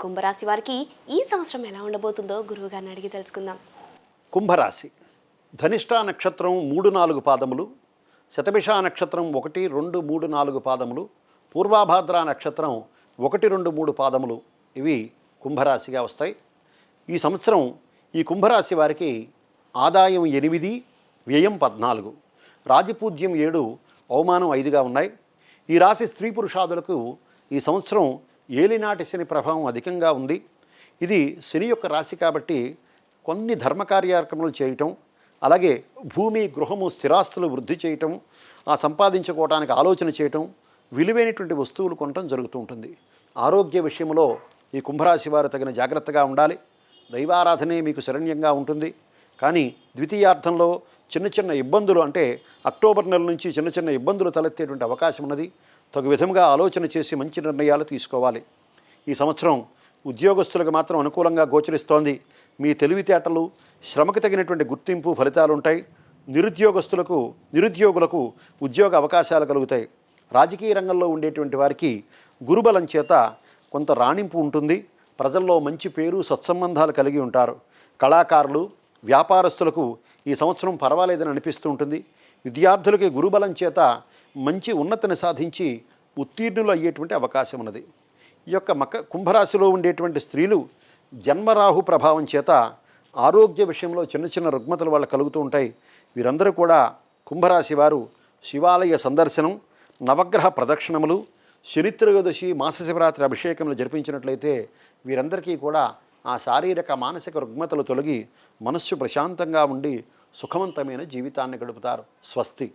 కుంభరాశి వారికి ఈ సంవత్సరం ఎలా ఉండబోతుందో గురువు గారిని అడిగి తెలుసుకుందాం. కుంభరాశి. ధనిష్ట నక్షత్రం మూడు నాలుగు పాదములు శతభిష నక్షత్రం ఒకటి రెండు మూడు నాలుగు పాదములు పూర్వాభాద్ర నక్షత్రం ఒకటి రెండు మూడు పాదములు ఇవి కుంభరాశిగా వస్తాయి. ఈ సంవత్సరం ఈ కుంభరాశి వారికి ఆదాయం ఎనిమిది వ్యయం పద్నాలుగు రాజపూజ్యం ఏడు అవమానం ఐదుగా ఉన్నాయి. ఈ రాశి స్త్రీ పురుషాదులకు ఈ సంవత్సరం ఏలినాటి శని ప్రభావం అధికంగా ఉంది. ఇది శని యొక్క రాశి కాబట్టి కొన్ని ధర్మ కార్యక్రమాలు చేయటం అలాగే భూమి గృహము స్థిరాస్తులు వృద్ధి చేయటం ఆ సంపాదించుకోవడానికి ఆలోచన చేయటం విలువైనటువంటి వస్తువులు కొనటం జరుగుతూ ఉంటుంది. ఆరోగ్య విషయంలో ఈ కుంభరాశి వారు తగిన జాగ్రత్తగా ఉండాలి. దైవారాధనే మీకు శరణ్యంగా ఉంటుంది. కానీ ద్వితీయార్థంలో చిన్న చిన్న ఇబ్బందులు అంటే అక్టోబర్ నెల నుంచి చిన్న చిన్న ఇబ్బందులు తలెత్తేటువంటి అవకాశం ఉన్నది. తగు విధంగా ఆలోచన చేసి మంచి నిర్ణయాలు తీసుకోవాలి. ఈ సంవత్సరం ఉద్యోగస్తులకు మాత్రం అనుకూలంగా గోచరిస్తోంది. మీ తెలివితేటలు శ్రమకు తగినటువంటి గుర్తింపు ఫలితాలు ఉంటాయి నిరుద్యోగస్తులకు నిరుద్యోగులకు ఉద్యోగ అవకాశాలు కలుగుతాయి. రాజకీయ రంగంలో ఉండేటువంటి వారికి గురుబలం చేత కొంత రాణింపు ఉంటుంది. ప్రజల్లో మంచి పేరు సత్సంబంధాలు కలిగి ఉంటారు. కళాకారులు వ్యాపారస్తులకు ఈ సంవత్సరం పర్వాలేదని అనిపిస్తూ ఉంటుంది. విద్యార్థులకి గురుబలం చేత మంచి ఉన్నతిని సాధించి ఉత్తీర్ణులు అయ్యేటువంటి అవకాశం ఉన్నది. ఈ యొక్క మక కుంభరాశిలో ఉండేటువంటి స్త్రీలు జన్మరాహు ప్రభావం చేత ఆరోగ్య విషయంలో చిన్న చిన్న రుగ్మతలు వాళ్ళకు కలుగుతూ ఉంటాయి. వీరందరూ కూడా కుంభరాశి వారు శివాలయ సందర్శనం నవగ్రహ ప్రదక్షిణములు శనిత్రయోదశి మాస శివరాత్రి అభిషేకములు జరిపించినట్లయితే వీరందరికీ కూడా ఆ శారీరక మానసిక రుగ్మతలు తొలగి మనస్సు ప్రశాంతంగా ఉండి సుఖవంతమైన జీవితాన్ని గడుపుతారు. స్వస్తి.